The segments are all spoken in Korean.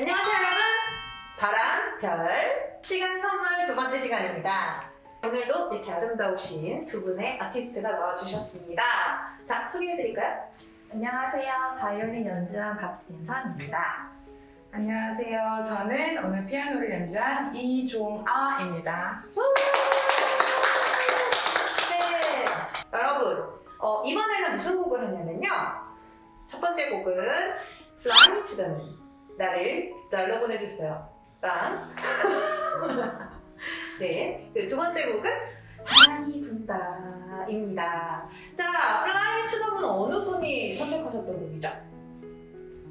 안녕하세요 여러분 바람, 별, 시간 선물 두 번째 시간입니다 오늘도 이렇게 아름다우신 두 분의 아티스트가 나와주셨습니다 자 소개해드릴까요? 안녕하세요. 바이올린 연주한 박진선입니다. 안녕하세요. 저는 오늘 피아노를 연주한 이종아입니다. 네 여러분 어, 이번에는 무슨 곡을 하냐면요 첫 번째 곡은 Fly to the Moon 나를 날로 보내주세요 랑 네, 그 두 번째 곡은 바람이 분다입니다. 자, the Moon 어느 분이 선택하셨던 곡이죠?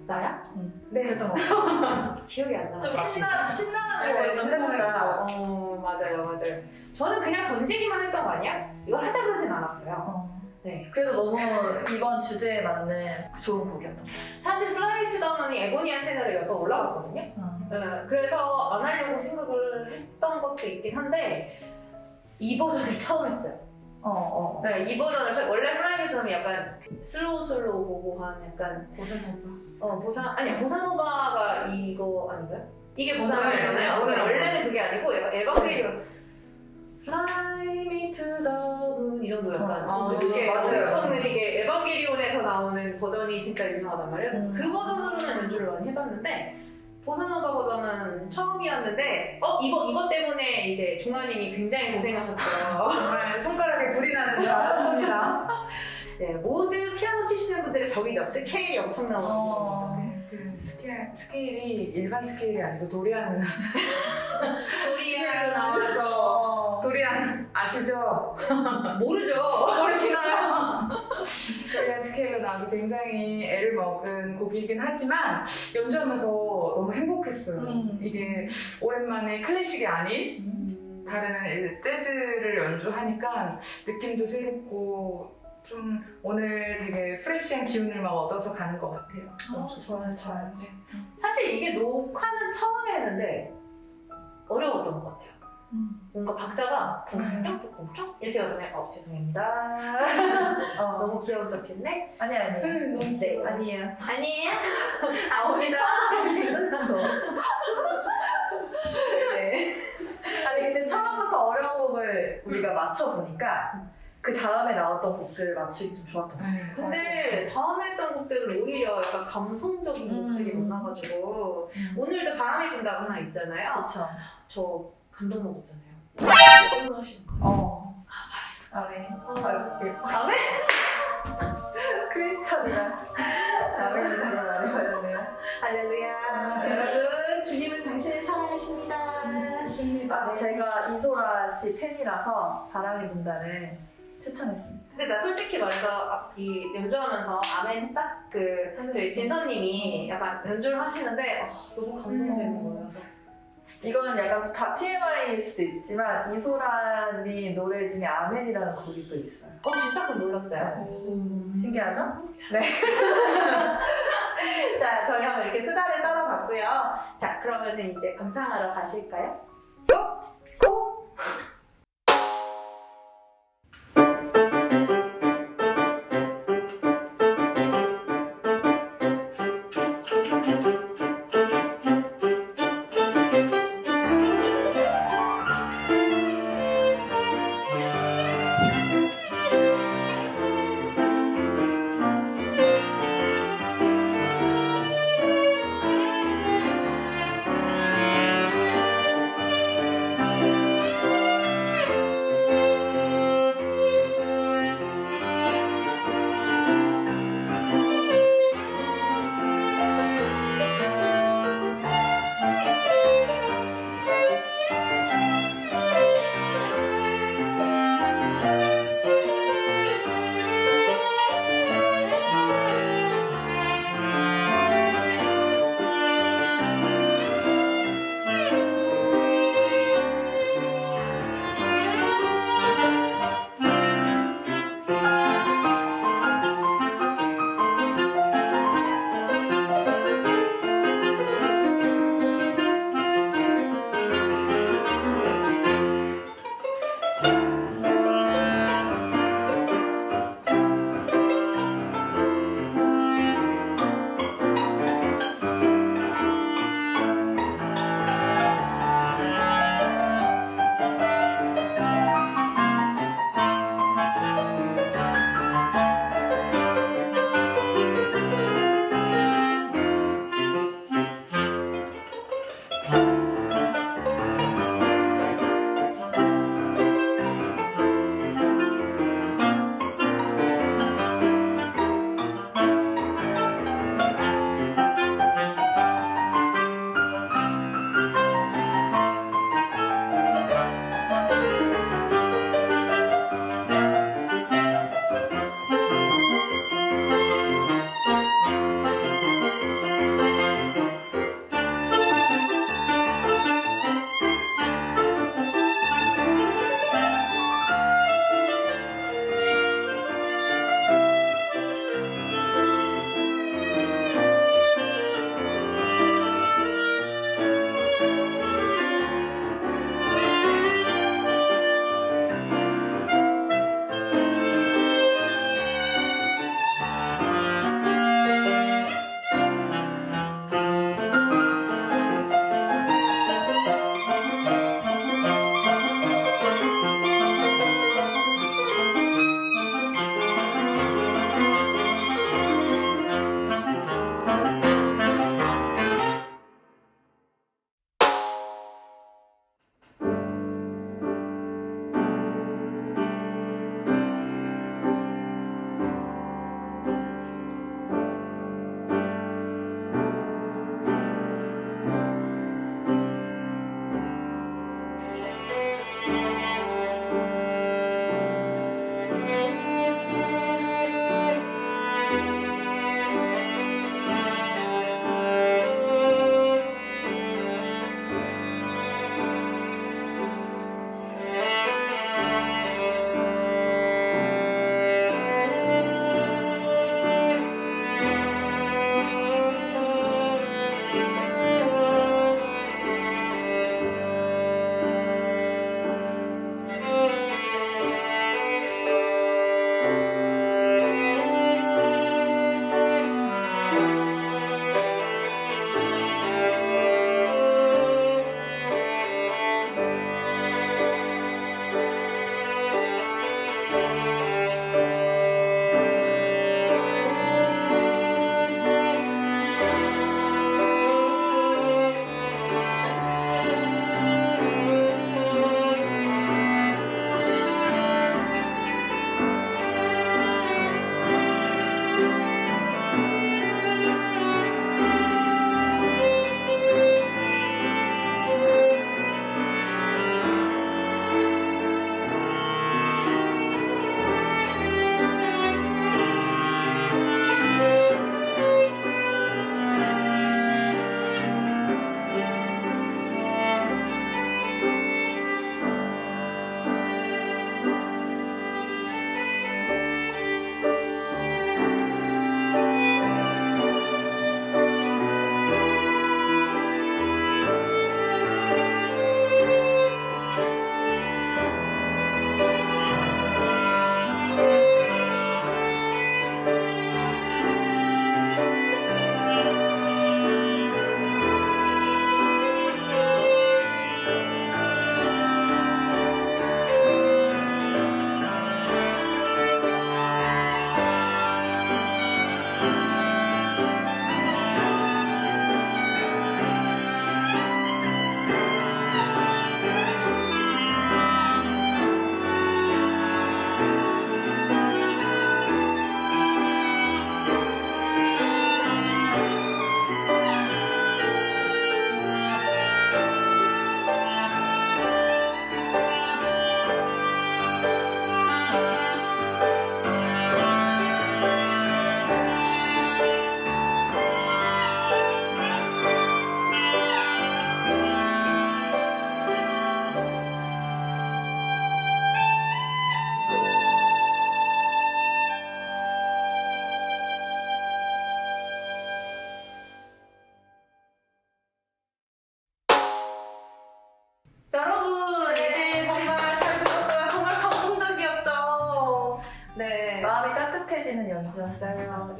나야? 네, 했던 거. 기억이 안 나. 좀 신나, 신나는 네, 걸좀 신나는 해보자. 어, 맞아요, 맞아요. 저는 그냥 던지기만 했던 거 아니야? 이걸 하자 그러진 않았어요. 어. 네. 그래도 너무 이번 주제에 맞는 좋은 곡이었던 것 사실 Fly to the Moon이 에보니아 채널에 몇 번 올라갔거든요. 같아요. 네, 그래서 안 하려고 생각을 했던 것도 있긴 한데 이 버전을 처음 했어요. 어, 어. 네, 이 버전을 저- 원래 프라이빗은 약간 슬로우 슬로우 보고한 약간 보사노바. 어 보사 아니야 보사노바가 이거 아닌가요? 이게 보사노바잖아요. 네, 오늘 네. 원래는 그게 아니고 약간 에반게리온 Fly me to the 이 정도 약간 어, 진짜 이게 맞아요. 엄청 느리게 에반게리온에서 나오는 버전이 진짜 유명하단 말이에요. 그래서 음. 그 버전으로는 연주를 많이 해봤는데 보사노바 버전은 처음이었는데 어 이거 이것 때문에 이제 종아님이 굉장히 고생하셨어요. 정말 손가락에 불이 나는 줄 알았습니다. 네, 모든 피아노 치시는 분들의 적이죠. 스케일이 엄청 나오는 어. 네, 그 스케일, 스케일이 일반 스케일이 아니고 도리안. 소리가 나와서 어. 도리안 아시죠? 모르죠. 모르시나요? 도리안 스케일로 나와서 굉장히 애를 먹은 곡이긴 하지만 연주하면서 너무 행복했어요. 음. 이게 오랜만에 클래식이 아닌 음. 다른 일- 재즈를 연주하니까 느낌도 새롭고 좀 오늘 되게 프레시한 기운을 막 얻어서 가는 것 같아요. 어, 좋아요. 네. 사실 이게 녹화는 처음 했는데 어려웠던 것 같아요. 음. 뭔가 박자가 쿵퉁쿵퉁 이렇게 가잖아요. 어 죄송합니다. 어. 너무 귀여운 척했네. 아니, 아니. 그래, 너무 네. 귀여워. 아니에요. 아니에요? 아 오늘 처음 생기구나. 네. 아니, 근데 처음부터 어려운 곡을 우리가 맞춰 보니까 그 다음에 나왔던 곡들을 맞추기 좀 좋았던 것 같아요. 네. 근데 다음에 했던 곡들은 오히려 약간 감성적인 음. 곡들이 많아가지고 오늘도 바람이 분다고 하나 있잖아요. 그쵸. 저 감동 먹었잖아요. 솔로 하시는 거. 어. 아멘. 아멘. 다음에? 크리스천이라. 아멘이 되게 많이 걸렸네요. 할렐루야. 여러분, 주님은 당신을 사랑하십니다. 아, 제가 이소라 씨 팬이라서 바람이 분다를 추천했습니다. 근데 나 솔직히 말해서 아, 이 연주하면서 아멘 했다? 그 저희 진서님이 약간 연주를 하시는데 아, 너무 감동되는 거예요. 이거는 약간 다 TMI일 수도 있지만 이소라님 노래 중에 아멘이라는 곡이 또 있어요. 어 진짜 그건 몰랐어요. 신기하죠? 자, 저희 한번 이렇게 수다를 떨어봤고요. 자, 그러면은 이제 감상하러 가실까요?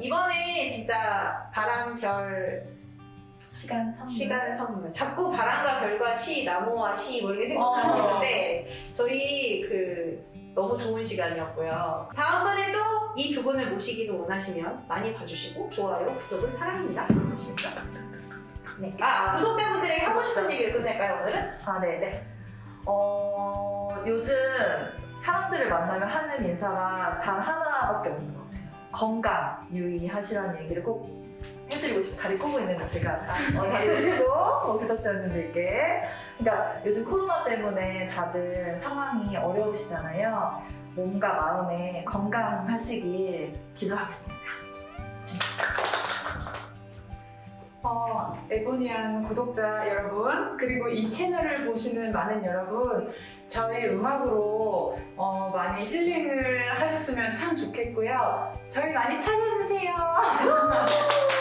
이번에 진짜 바람 별 시간 선물. 시간 선물. 자꾸 바람과 별과 시, 나무와 시, 뭐 이렇게 어. 생각하는데 저희 그 너무 좋은 시간이었고요. 다음번에도 이 두 분을 모시기를 원하시면 많이 봐주시고 좋아요, 구독을 사랑합니다. 아시겠죠? 네. 아, 구독자분들에게 하고 싶은 얘기를 끝낼까요, 오늘은? 아, 네, 네. 어, 요즘 사람들을 만나면 하는 인사가 단 하나밖에 없는 것 같아요. 건강 유의하시라는 얘기를 꼭 해드리고 싶어요. 다리 꼬고 있는 제가 어, 다리 들고 어, 구독자분들께. 그러니까 요즘 코로나 때문에 다들 상황이 어려우시잖아요. 몸과 마음에 건강하시길 기도하겠습니다. 어, 에보니안 구독자 여러분, 그리고 이 채널을 보시는 많은 여러분, 저희 음악으로 어, 많이 힐링을 하셨으면 참 좋겠고요. 저희 많이 찾아주세요.